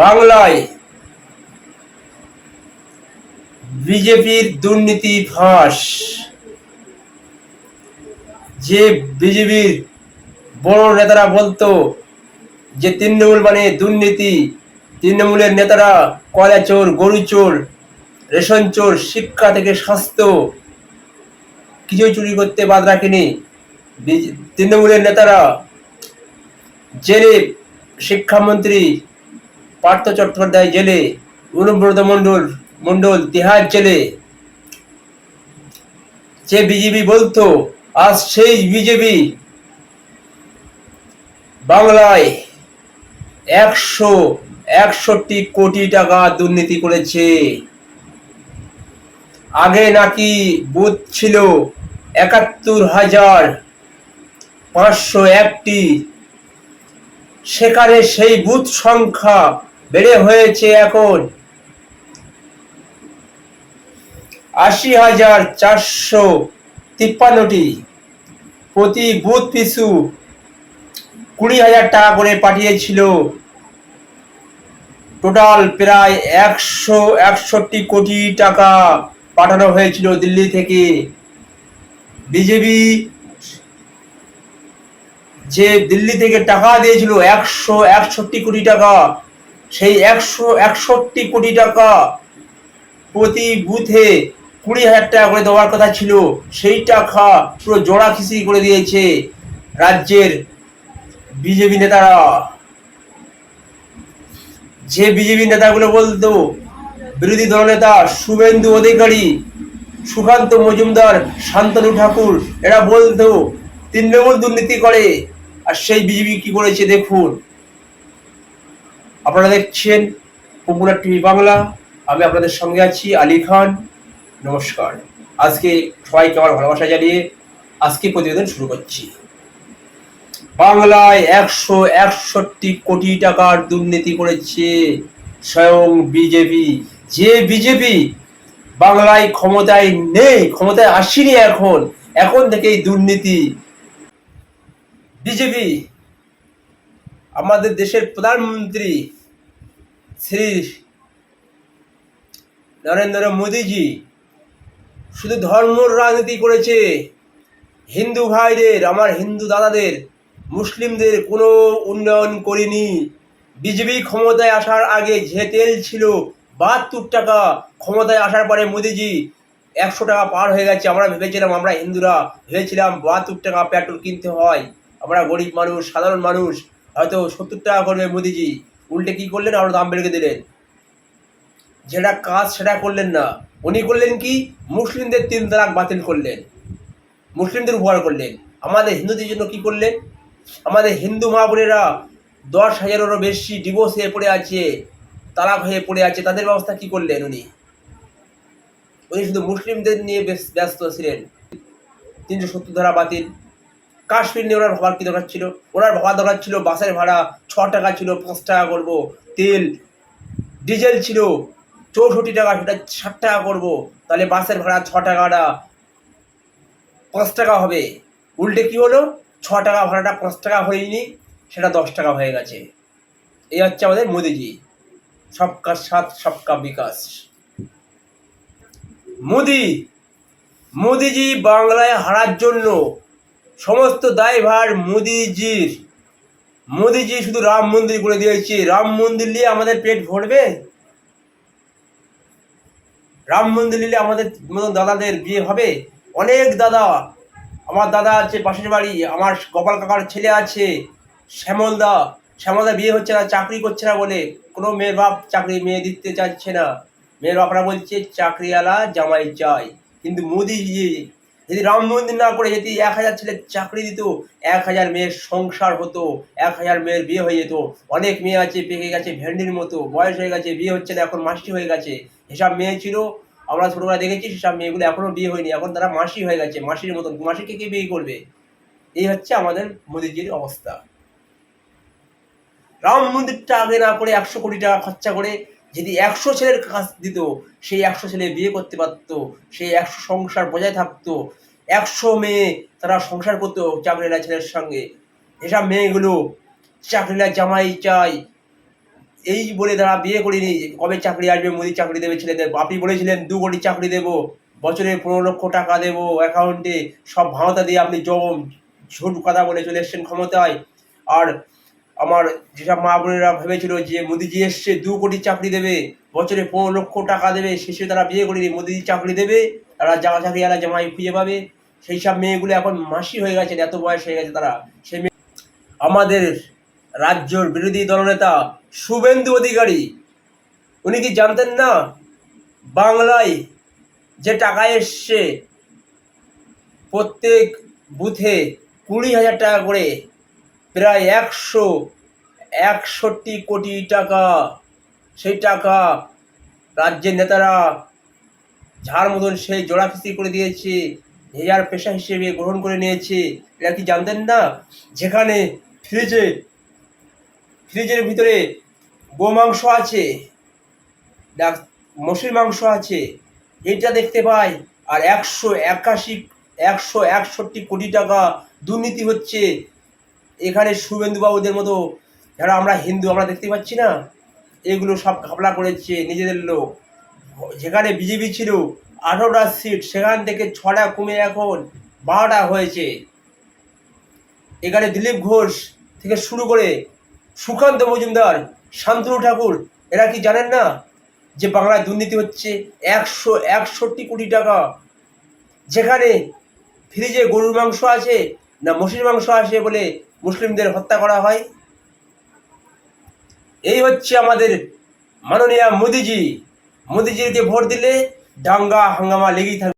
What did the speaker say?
বাংলায় বিজেপির দুর্নীতি ফাঁস। যে বিজেপির বড় নেতারা বলতো যে তৃণমূল মানে দুর্নীতি, তৃণমূলের নেতারা কয়লা চোর, গরু চোর, রেশন চোর, শিক্ষা থেকে স্বাস্থ্য কিছুই চুরি করতে বাদ রাখেনি। তৃণমূলের নেতারা, জেলে শিক্ষামন্ত্রী পার্থ চট্টোপাধ্যায় জেলে, অনুব্রত মণ্ডল মণ্ডল তিহার জেলে। যে বিজেপি বলতো, আজ সেই বিজেপি বাংলায় একশো একষট্টি কোটি টাকা দুর্নীতি করেছে। আগে নাকি বুথ ছিল একাত্তর হাজার পাঁচশো একটি। সেখানে সেই বুথ সংখ্যা বেড়ে হয়েছে এখন। আশি হাজার চারশো তিপ্পান্নটি প্রতি বুথ পিছু কুড়ি হাজার টাকা করে পাঠিয়েছিল। টোটাল প্রায় একশো একষট্টি কোটি টাকা পাঠানো হয়েছিল দিল্লি থেকে। বিজেপি যে দিল্লি থেকে টাকা দিয়েছিল একশো একষট্টি কোটি টাকা সেই একশো, একষট্টি কোটি টাকা প্রতি বুথে কুড়ি হাজার টাকা করে দেওয়ার কথা ছিল। সেই টাকা পুরো জোড়া খিচড়ি করে দিয়েছে রাজ্যের বিজেপি নেতারা। যে বিজেপি নেতাগুলো বলতো, বিরোধী দলনেতা শুভেন্দু অধিকারী, সুকান্ত মজুমদার, শান্তনু ঠাকুর, এরা বলতো, তৃণমূল দুর্নীতি করে। আর সেই বিজেপি কি করেছে দেখুন। আপনারা দেখছেন পপুলার টিভি বাংলা। আমি আপনাদের সঙ্গে আছি আলী খান। নমস্কার। আজকে সবাইকে আমার ভালোবাসা জানিয়ে আজকে প্রতিবেদন শুরু করছি। বাংলায় একশো একষট্টি কোটি টাকার দুর্নীতি করেছে স্বয়ং বিজেপি। যে বিজেপি বাংলায় ক্ষমতায় নেই, ক্ষমতায় আসেনি এখন এখন থেকেই দুর্নীতি। বিজেপি আমাদের দেশের প্রধানমন্ত্রী শ্রী নরেন্দ্র মোদীজি, শুধু ধর্মর রাজনীতি করেছে। হিন্দু ভাইদের, আমার হিন্দু দাদাদের, মুসলিমদের কোনো উন্নয়ন করেনি। বিজেপি ক্ষমতায় আসার আগে যে তেল ছিল বাহাত্তর টাকা ক্ষমতায় আসার পরে মোদিজি একশো টাকা পার হয়ে গেছে। আমরা ভেবেছিলাম, আমরা হিন্দুরা ভেবেছিলাম বাহাত্তর টাকা পেট্রোল কিনতে হয়। আমরা গরিব মানুষ, সাধারণ মানুষ, হয়তো সত্তর টাকা করবে মোদিজি। উল্টে কি করলেন? আরও দাম বেড়ে দিলেন। যেটা কাজ সেটা করলেন না। উনি করলেন কি? মুসলিমদের তিন তালাক বাতিল করলেন। মুসলিমদের উপহার করলেন। আমাদের হিন্দুদের জন্য কি করলেন? আমাদের হিন্দু মা বোনেরা দশ হাজারেরও বেশি ডিভোর্স হয়ে পড়ে আছে, তালাক হয়ে পড়ে আছে, তাদের ব্যবস্থা কি করলেন উনি? উনি শুধু মুসলিমদের নিয়ে ব্যস্ত ছিলেন। তিনশো সত্তর ধারা বাতিল। কাশ্মীর নিয়ে ওনার ভাবার কি দরকার ছিল? ওনার ভাবার দরকার ছিল বাসের ভাড়া ছ টাকা ছিল, পাঁচ টাকা করব, তেল, ডিজেল ছিল, চৌষট্টি টাকা, সেটা ষাট টাকা করব, তাহলে বাসের ভাড়া ছ টাকাটা পাঁচ টাকা হবে। উল্টে কি হলো? ছ টাকা ভাড়াটা পাঁচ টাকা হয়নি, সেটা দশ টাকা হয়ে গেছে। এই হচ্ছে আমাদের মোদিজি। সবকা সাথ, সবকা বিকাশ। মোদি, মোদিজি বাংলায় হারার জন্য সমস্ত দায়ভার মোদিজির। মোদিজি শুধু রাম মন্দির করে দিয়েছে। রাম মন্দির নিয়ে আমাদের পেট ভরবে? রাম মন্দির নিলে আমাদের মতন দাদাদের বিয়ে হবে? অনেক দাদা, আমার দাদা আছে পাশের বাড়ি, আমার গোপাল কাকার ছেলে আছে শ্যামলদা শ্যামলদা বিয়ে হচ্ছে না, চাকরি করছে না বলে। কোনো মেয়ের বাপ চাকরি মেয়ে দিতে চাচ্ছে না। মেয়ের বাপরা বলছে, চাকরিওয়ালা জামাই চাই। কিন্তু মোদিজি যদি রাম মন্দির না করে যদি এক হাজার ছেলে চাকরি দিত, এক হাজার মেয়ের সংসার হতো, এক হাজার মেয়ের বিয়ে হয়ে যেত। অনেক মেয়ে আছে, পেকে গেছে, ভেন্ডির মতো, বয়স হয়ে গেছে, বিয়ে হচ্ছে না, এখন মাসি হয়ে গেছে। এসব মেয়ে ছিল, আমরা ছোটবেলা দেখেছি, সেসব মেয়েগুলো এখনও বিয়ে হয়নি, এখন তারা মাসি হয়ে গেছে, মাসির মতন। মাসিকে কে বিয়ে করবে? এই হচ্ছে আমাদের মোদিজির অবস্থা। রাম মন্দিরটা আগে না করে একশো কোটি টাকা খরচা করে যদি একশো ছেলের কাজ দিত, সেই একশো ছেলে বিয়ে করতে পারতো, সেই একশো সংসার বজায় থাকতো, একশো মেয়ে তারা সংসার করতো চাকরিলা ছেলের সঙ্গে। এসব মেয়েগুলো চাকরিলা জামাই চাই। এই বলে তারা বিয়ে করিনি কবে চাকরি আসবে, মোদি চাকরি দেবে ছেলেদের। আপনি বলেছিলেন, দু কোটি চাকরি দেবো, বছরে পনেরো লক্ষ টাকা দেবো অ্যাকাউন্টে সব ভাওতা দিয়ে আপনি জম, ঝুট কথা বলে চলে এসছেন ক্ষমতায়। আর আমার যেসব মা বোনেরা ভেবেছিল যে মোদিজি এসছে, দু কোটি চাকরি দেবে, বছরে পনেরো লক্ষ টাকা দেবে, শেষে তারা বিয়ে করেনি মোদিজি চাকরি দেবে, তারা জামা চাকরিওয়ালা জামাই খুঁজে পাবে। সেই সব মেয়েগুলো এখন মাসি হয়ে গেছেন এত বয়স হয়ে গেছে তারা। সেই আমাদের রাজ্যর বিরোধী দলনেতা শুভেন্দু অধিকারী, উনি কি জানতেন না বাংলায় যে টাকা এসছে, প্রত্যেক বুথে কুড়ি হাজার টাকা করে প্রায় একশো, একষট্টি কোটি টাকা। সেই টাকা রাজ্যের নেতারা ঝাড় মতন সেই জোড়া খিস্তি করে দিয়েছে হেয়ার পেশা হিসেবে গ্রহণ করে নিয়েছে এরা কি জানতেন না? যেখানে ফ্রিজে, ফ্রিজের ভিতরে গোমাংস আছে ডাক- মসির মাংস আছে এটা দেখতে পাই, আর একশো একাশি, একশো একষট্টি কোটি টাকা দুর্নীতি হচ্ছে এখানে শুভেন্দুবাবুদের মতো যারা আমরা হিন্দু, আমরা দেখতে পাচ্ছি না? এগুলো সব ঘাপলা করেছে নিজেদের লোক। যেখানে বিজেপি ছিল, আঠারোটা সিট সেখান থেকে ছটা কমে এখন, বারোটা হয়েছে। এখানে দিলীপ ঘোষ থেকে শুরু করে সুকান্ত মজুমদার, শান্তনু ঠাকুর, এরা কি জানেন না যে বাংলায় দুর্নীতি হচ্ছে একশো একষট্টি কোটি টাকা? যেখানে ফ্রিজে গরুর মাংস আছে না মসির মাংস আছে বলে মুসলিমদের হত্যা করা হয়। এই হচ্ছে আমাদের মাননীয় মোদিজি। মোদিজিকে ভোট দিলে দাঙ্গা, হাঙ্গামা লেগেই থাকবে।